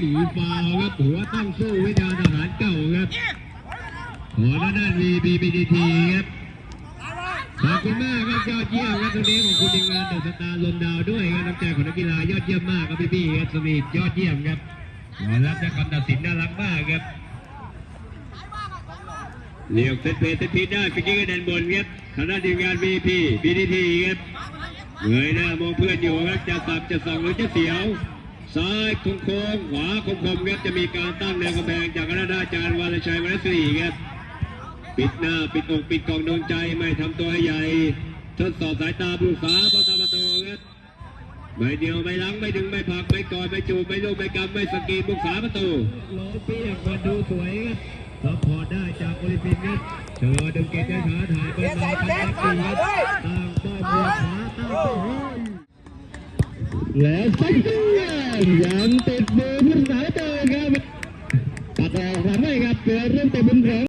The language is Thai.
สีฟ้าครับหัวตั้งสู้วิชาทหารเก่าครับขอด้านด้านวีบีบีดีทีครับขอบคุณมากครับยอดเยี่ยมครับตรงนี้ของคุณทีมงานเดอะสตาร์ลมดาวด้วยครับน้ำใจของนักกีฬายอดเยี่ยมมากครับพี่ๆครับสวีทยอดเยี่ยมครับขอรับจากคำตัดสินน่ารักมากครับเลี้ยวเซตเพย์เซตพีได้ฟิกกิ้งกันด้านบนครับทางด้านทีมงานวีพีบีดีทีครับเงยหน้ามองเพื่อนอยู่ครับจะสับจะส่องหรือจะเสียว ซ้ายโค้งโค้งขวาคมคมๆครับจะมีการตั้งแนวกำแพงจากคณะอาจารย์วรชัยวรรณศรีครับปิดหน้าปิดอกปิดกล่องดวงใจไม่ทำตัวให้ใหญ่ทดสอบสายตาผู้ฟ้าประตูประตูครับไม่เดียวไม่ลังไม่ดึงไม่ผลักไม่กอดไม่จูบไม่ลูกไม่กำไม่สกรีนผู้ฟ้าประตูโลเปียกมาดูสวยครับซัพพอร์ตได้จากโอลิมปิกครับเจอดึงเกตได้ขาถ่ายไปมาทำนักตีครับตั้งป้อมหัวขวาตั้งป้อมและสักเดียังติดมือผู้สายเตอครับตัดออ กทำให้ครับเกิดเรื่องติด